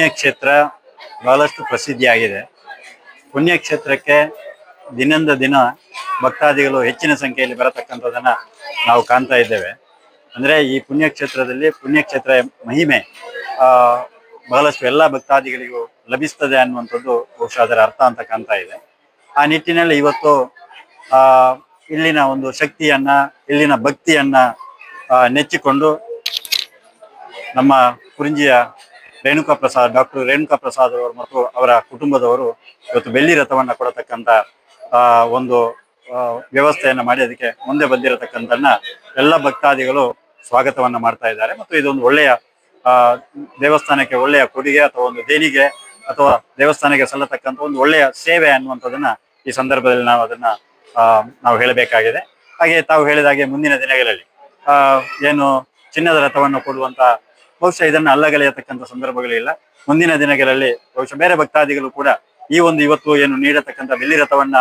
ಪುಣ್ಯಕ್ಷೇತ್ರ ಬಹಳಷ್ಟು ಪ್ರಸಿದ್ಧಿಯಾಗಿದೆ. ಪುಣ್ಯಕ್ಷೇತ್ರಕ್ಕೆ ದಿನದಿಂದ ದಿನ ಭಕ್ತಾದಿಗಳು ಹೆಚ್ಚಿನ ಸಂಖ್ಯೆಯಲ್ಲಿ ಬರತಕ್ಕಂಥದ್ದನ್ನ ನಾವು ಕಾಣ್ತಾ ಇದ್ದೇವೆ. ಅಂದ್ರೆ ಈ ಪುಣ್ಯಕ್ಷೇತ್ರದಲ್ಲಿ ಪುಣ್ಯಕ್ಷೇತ್ರ ಮಹಿಮೆ ಬಹಳಷ್ಟು ಎಲ್ಲ ಭಕ್ತಾದಿಗಳಿಗೂ ಲಭಿಸ್ತದೆ ಅನ್ನುವಂಥದ್ದು ಬಹುಶಃ ಅದರ ಅರ್ಥ ಅಂತ ಕಾಣ್ತಾ ಇದೆ. ಆ ನಿಟ್ಟಿನಲ್ಲಿ ಇವತ್ತು ಇಲ್ಲಿನ ಒಂದು ಶಕ್ತಿಯನ್ನ, ಇಲ್ಲಿನ ಭಕ್ತಿಯನ್ನ ನೆಚ್ಚಿಕೊಂಡು ನಮ್ಮ ಕುರಿಂಜಿಯ ರೇಣುಕಾ ಪ್ರಸಾದ್, ಡಾಕ್ಟರ್ ರೇಣುಕಾ ಪ್ರಸಾದ್ ಅವರು ಮತ್ತು ಅವರ ಕುಟುಂಬದವರು ಇವತ್ತು ಬೆಳ್ಳಿ ರಥವನ್ನ ಕೊಡತಕ್ಕಂತ ಒಂದು ವ್ಯವಸ್ಥೆಯನ್ನ ಮಾಡಿ ಅದಕ್ಕೆ ಮುಂದೆ ಬಂದಿರತಕ್ಕಂತನ್ನ ಎಲ್ಲ ಭಕ್ತಾದಿಗಳು ಸ್ವಾಗತವನ್ನ ಮಾಡ್ತಾ ಇದ್ದಾರೆ. ಮತ್ತು ಇದೊಂದು ಒಳ್ಳೆಯ ದೇವಸ್ಥಾನಕ್ಕೆ ಒಳ್ಳೆಯ ಕೊಡುಗೆ ಅಥವಾ ಒಂದು ದೇಣಿಗೆ ಅಥವಾ ದೇವಸ್ಥಾನಕ್ಕೆ ಸಲ್ಲತಕ್ಕಂತ ಒಂದು ಒಳ್ಳೆಯ ಸೇವೆ ಅನ್ನುವಂಥದ್ದನ್ನ ಈ ಸಂದರ್ಭದಲ್ಲಿ ನಾವು ಅದನ್ನ ನಾವು ಹೇಳಬೇಕಾಗಿದೆ. ಹಾಗೆ ತಾವು ಹೇಳಿದ ಹಾಗೆ ಮುಂದಿನ ದಿನಗಳಲ್ಲಿ ಏನು ಚಿನ್ನದ ರಥವನ್ನು ಕೊಡುವಂತ ಬಹುಶಃ ಇದನ್ನ ಅಲ್ಲಗಳೆಯತಕ್ಕಂಥ ಸಂದರ್ಭಗಳಿಲ್ಲ. ಮುಂದಿನ ದಿನಗಳಲ್ಲಿ ಬಹುಶಃ ಬೇರೆ ಭಕ್ತಾದಿಗಳು ಕೂಡ ಈ ಒಂದು ಇವತ್ತು ಏನು ನೀಡತಕ್ಕಂಥ ಬೆಳ್ಳಿ ರಥವನ್ನ,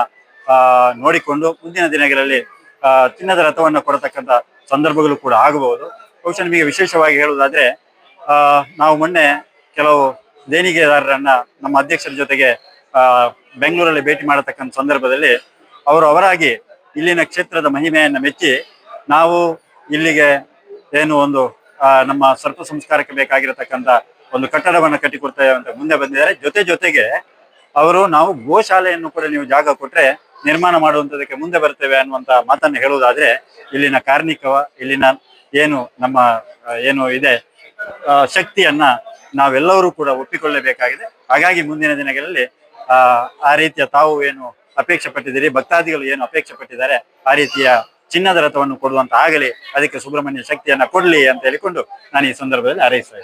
ಆ, ನೋಡಿಕೊಂಡು ಮುಂದಿನ ದಿನಗಳಲ್ಲಿ, ಆ, ಚಿನ್ನದ ರಥವನ್ನ ಕೊಡತಕ್ಕಂಥ ಸಂದರ್ಭಗಳು ಕೂಡ ಆಗಬಹುದು. ಬಹುಶಃ ನಿಮಗೆ ವಿಶೇಷವಾಗಿ ಹೇಳುವುದಾದ್ರೆ, ಆ, ನಾವು ಮೊನ್ನೆ ಕೆಲವು ದೇಣಿಗೆದಾರರನ್ನ, ನಮ್ಮ ಅಧ್ಯಕ್ಷರ ಜೊತೆಗೆ, ಆ, ಬೆಂಗಳೂರಲ್ಲಿ ಭೇಟಿ ಮಾಡತಕ್ಕಂಥ ಸಂದರ್ಭದಲ್ಲಿ ಅವರು ಅವರಾಗಿ ಇಲ್ಲಿನ ಕ್ಷೇತ್ರದ ಮಹಿಮೆಯನ್ನ ಮೆಚ್ಚಿ ನಾವು ಇಲ್ಲಿಗೆ ಏನು ಒಂದು ನಮ್ಮ ಸರ್ಪ ಸಂಸ್ಕಾರಕ್ಕೆ ಬೇಕಾಗಿರತಕ್ಕಂತ ಒಂದು ಕಟ್ಟಡವನ್ನು ಕಟ್ಟಿಕೊಡ್ತೇವೆ ಅಂತ ಮುಂದೆ ಬಂದಿದ್ದಾರೆ. ಜೊತೆ ಜೊತೆಗೆ ಅವರು ನಾವು ಗೋಶಾಲೆಯನ್ನು ಕೂಡ ನೀವು ಜಾಗ ಕೊಟ್ರೆ ನಿರ್ಮಾಣ ಮಾಡುವಂತದಕ್ಕೆ ಮುಂದೆ ಬರ್ತೇವೆ ಅನ್ನುವಂತ ಮಾತನ್ನು ಹೇಳುವುದಾದ್ರೆ, ಇಲ್ಲಿನ ಕಾರ್ಮಿಕವ, ಇಲ್ಲಿನ ಏನು ನಮ್ಮ ಏನು ಇದೆ ಶಕ್ತಿಯನ್ನ ನಾವೆಲ್ಲರೂ ಕೂಡ ಒಪ್ಪಿಕೊಳ್ಳಬೇಕಾಗಿದೆ. ಹಾಗಾಗಿ ಮುಂದಿನ ದಿನಗಳಲ್ಲಿ ಆ ರೀತಿಯ ತಾವು ಏನು ಅಪೇಕ್ಷೆ ಪಟ್ಟಿದ್ದೀರಿ, ಭಕ್ತಾದಿಗಳು ಏನು ಅಪೇಕ್ಷೆ ಪಟ್ಟಿದ್ದಾರೆ, ಆ ರೀತಿಯ ಚಿನ್ನದ ರಥವನ್ನು ಕೊಡುವಂತ ಆಗಲಿ ಅದಕ್ಕೆ ಸುಬ್ರಹ್ಮಣ್ಯ ಶಕ್ತಿಯನ್ನ ಕೊಡ್ಲಿ ಅಂತ ಹೇಳಿಕೊಂಡು ನಾನು ಈ ಸಂದರ್ಭದಲ್ಲಿ ಹಾರೈಸ್ತಾ